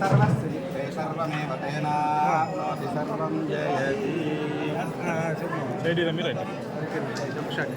సర్వశ్రీతే సర్వమేవ తేనాప్నోతి సర్వం జయతి సైడ్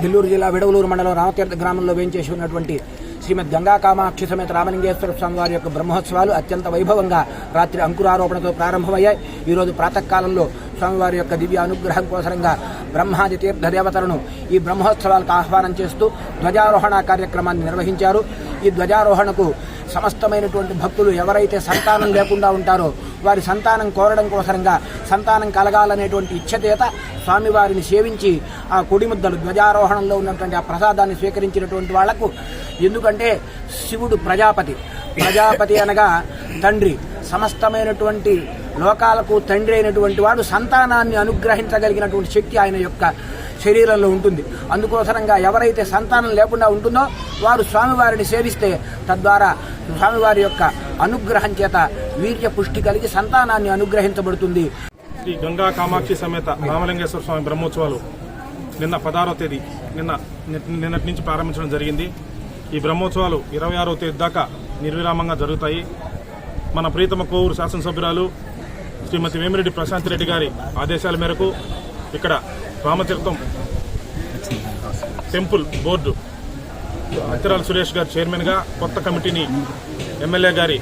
నెల్లూరు జిల్లా విడవలూరు మండలం రామతీర్థ గ్రామంలో వేయించేసి ఉన్నటువంటి శ్రీమద్ గంగా కామాక్షి సమేత రామలింగేశ్వర స్వామి వారి యొక్క బ్రహ్మోత్సవాలు అత్యంత వైభవంగా రాత్రి అంకురారోపణతో ప్రారంభమయ్యాయి. ఈరోజు ప్రాతకాలంలో స్వామివారి యొక్క దివ్య అనుగ్రహం కోసరంగా బ్రహ్మాది తీర్థ దేవతలను ఈ బ్రహ్మోత్సవాలకు ఆహ్వానం చేస్తూ ధ్వజారోహణ కార్యక్రమాన్ని నిర్వహించారు. ఈ ధ్వజారోహణకు సమస్తమైనటువంటి భక్తులు ఎవరైతే సంతానం లేకుండా ఉంటారో వారి సంతానం కోరడం కోసరంగా సంతానం కలగాలనేటువంటి ఇచ్చచేత స్వామివారిని సేవించి ఆ కొడిముద్దలు ధ్వజారోహణంలో ఉన్నటువంటి ఆ ప్రసాదాన్ని స్వీకరించినటువంటి వాళ్ళకు ఎందుకంటే శివుడు ప్రజాపతి. ప్రజాపతి అనగా తండ్రి. సమస్తమైనటువంటి లోకాలకు తండ్రి అయినటువంటి వాడు సంతానాన్ని అనుగ్రహించగలిగినటువంటి శక్తి ఆయన యొక్క శరీరంలో ఉంటుంది. అందుకోసరంగా ఎవరైతే సంతానం లేకుండా ఉంటుందో వారు స్వామివారిని సేవిస్తే తద్వారా స్వామివారి యొక్క అనుగ్రహం చేత వీర్య పుష్టి కలిగి సంతానాన్ని అనుగ్రహించబడుతుంది. శ్రీ గంగా కామాక్షి సమేత రామలింగేశ్వర స్వామి బ్రహ్మోత్సవాలు నిన్న పదహారవ తేదీ నిన్న నిన్నటి నుంచి ప్రారంభించడం జరిగింది. ఈ బ్రహ్మోత్సవాలు ఇరవై ఆరో తేదీ దాకా నిర్విరామంగా జరుగుతాయి. మన ప్రీతమ కోవూరు శాసనసభ్యురాలు శ్రీమతి వేమిరెడ్డి ప్రశాంత్ రెడ్డి గారి ఆదేశాల మేరకు ఇక్కడ రామతీర్థం టెంపుల్ బోర్డు అత్తిరాల సురేష్ గారు చైర్మన్గా కొత్త కమిటీని ఎమ్మెల్యే గారి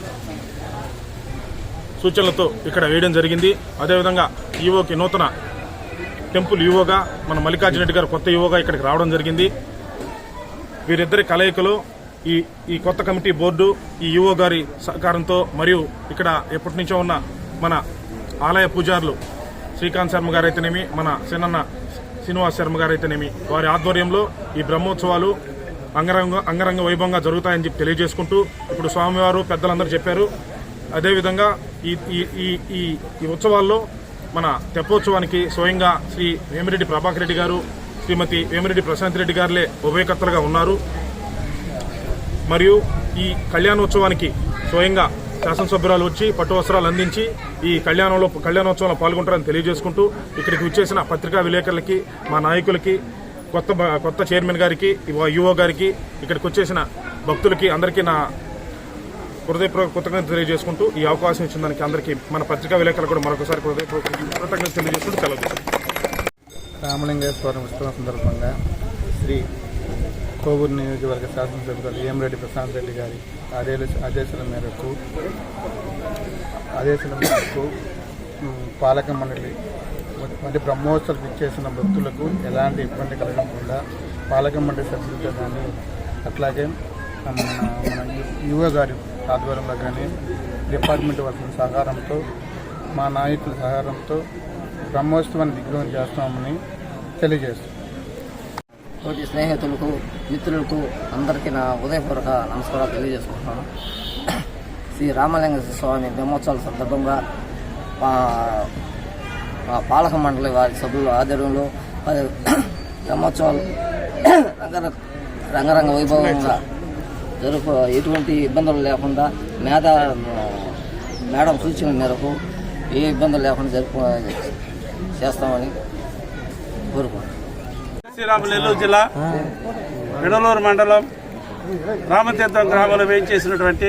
సూచనలతో ఇక్కడ వేయడం జరిగింది. అదేవిధంగా ఈవోకి నూతన టెంపుల్ ఈవోగా మన మల్లికార్జున రెడ్డి గారు కొత్త ఈవోగా ఇక్కడికి రావడం జరిగింది. వీరిద్దరి కలయికలో ఈ ఈ కొత్త కమిటీ బోర్డు ఈ ఈవో గారి సహకారంతో మరియు ఇక్కడ ఎప్పటి నుంచో ఉన్న మన ఆలయ పూజారులు శ్రీకాంత్ శర్మ గారు అయితేనేమి మన సినన్న శ్రీనివాస్ శర్మ గారు అయితేనేమి వారి ఆధ్వర్యంలో ఈ బ్రహ్మోత్సవాలు అంగరంగ అంగరంగ వైభవంగా జరుగుతాయని చెప్పి తెలియజేసుకుంటూ ఇప్పుడు స్వామివారు పెద్దలందరూ చెప్పారు. అదేవిధంగా ఈ ఈ ఈ ఈ ఈ ఉత్సవాల్లో మన తెప్పోత్సవానికి స్వయంగా శ్రీ వేమిరెడ్డి ప్రభాకర్ రెడ్డి గారు శ్రీమతి వేమిరెడ్డి ప్రశాంత్ రెడ్డి గారులే ఉభయకర్తలుగా ఉన్నారు. మరియు ఈ కళ్యాణోత్సవానికి స్వయంగా శాసనసభ్యురాలు వచ్చి పట్టు వస్త్రాలు అందించి ఈ కళ్యాణంలో కళ్యాణోత్సవంలో పాల్గొంటారని తెలియజేసుకుంటూ ఇక్కడికి వచ్చేసిన పత్రికా విలేకరులకి మా నాయకులకి కొత్త కొత్త చైర్మన్ గారికి యువో గారికి ఇక్కడికి వచ్చేసిన భక్తులకి అందరికీ నా హృదయపూర్వక కృతజ్ఞత తెలియజేసుకుంటూ ఈ అవకాశం ఇచ్చిన దానికి అందరికీ మన పత్రికా విలేకరులు కూడా మరొకసారి హృదయపూర్వక కృతజ్ఞత తెలియజేసుకుంటూ సెలవు రామలింగేశ్వరం ఉత్సవం సందర్భంగా శ్రీ కోవూరు నియోజకవర్గ శాసనసభ్యులు ఏమిరెడ్డి ప్రశాంత్ రెడ్డి గారి ఆదేశ ఆదేశాల మేరకు ఆదేశాల మేరకు పాలక మండలి వంటి బ్రహ్మోత్సవాలు ఇచ్చేసిన భక్తులకు ఎలాంటి ఇబ్బంది కలగకుండా పాలక మండలి సభ్యులతో కానీ అట్లాగే మన యువ గారి ఆధ్వర్యంలో కానీ డిపార్ట్మెంట్ వాళ్ళ సహకారంతో మా నాయకుల సహకారంతో బ్రహ్మోత్సవాన్ని దిగ్విజయం చేస్తామని తెలియజేస్తాం తోటి స్నేహితులకు మిత్రులకు అందరికీ నా ఉదయపూర్వక నమస్కారాలు తెలియజేసుకుంటున్నాను. శ్రీ రామలింగ స్వామి బ్రహ్మోత్సవాల సందర్భంగా మా పాలక మండలి వారి సభ్యుల ఆధ్వర్యంలో బ్రహ్మోత్సవాలు రంగరంగ వైభవంగా జరుపు ఎటువంటి ఇబ్బందులు లేకుండా మేధ మేడం సూచన మేరకు ఏ ఇబ్బందులు లేకుండా జరుపు చేస్తామని కోరుకుంటున్నాను. శ్రీరాములు నెల్లూరు జిల్లా విడలూరు మండలం రామతీర్థం గ్రామంలో వేయించేసినటువంటి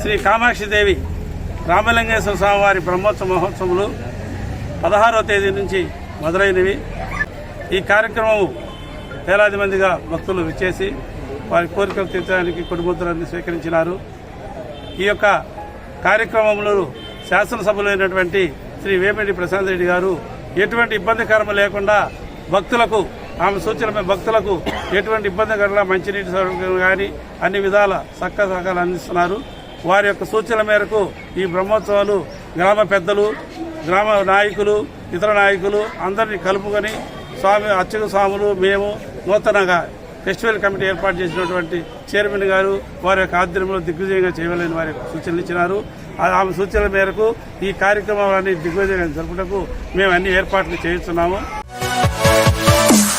శ్రీ కామాక్షిదేవి రామలింగేశ్వర స్వామివారి బ్రహ్మోత్సవ మహోత్సవాలు పదహారవ తేదీ నుంచి మొదలైనవి. ఈ కార్యక్రమం వేలాది మందిగా భక్తులు విచ్చేసి వారి కోరికలు తీర్చడానికి కొడుముద్రలను స్వీకరించినారు. ఈ యొక్క కార్యక్రమంలో శాసనసభలో అయినటువంటి శ్రీ వేమిరెడ్డి ప్రశాంత్ రెడ్డి గారు ఎటువంటి ఇబ్బందికరం లేకుండా భక్తులకు ఆమె సూచన భక్తులకు ఎటువంటి ఇబ్బంది కలగా మంచినీటి సౌకర్యం కానీ అన్ని విధాల చక్క సహకారాలు అందిస్తున్నారు. వారి యొక్క సూచనల మేరకు ఈ బ్రహ్మోత్సవాలు గ్రామ పెద్దలు గ్రామ నాయకులు ఇతర నాయకులు అందరినీ కలుపుకొని స్వామి అర్చక స్వాములు మేము నూతనంగా ఫెస్టివల్ కమిటీ ఏర్పాటు చేసినటువంటి చైర్మన్ గారు వారి యొక్క ఆధ్వర్యంలో దిగ్విజయంగా చేయవాలని వారి యొక్క సూచనలు ఇచ్చినారు. ఆమె సూచనల మేరకు ఈ కార్యక్రమాలన్నీ దిగ్విజయంగా జరుపుటకు మేము అన్ని ఏర్పాట్లు చేయిస్తున్నాము.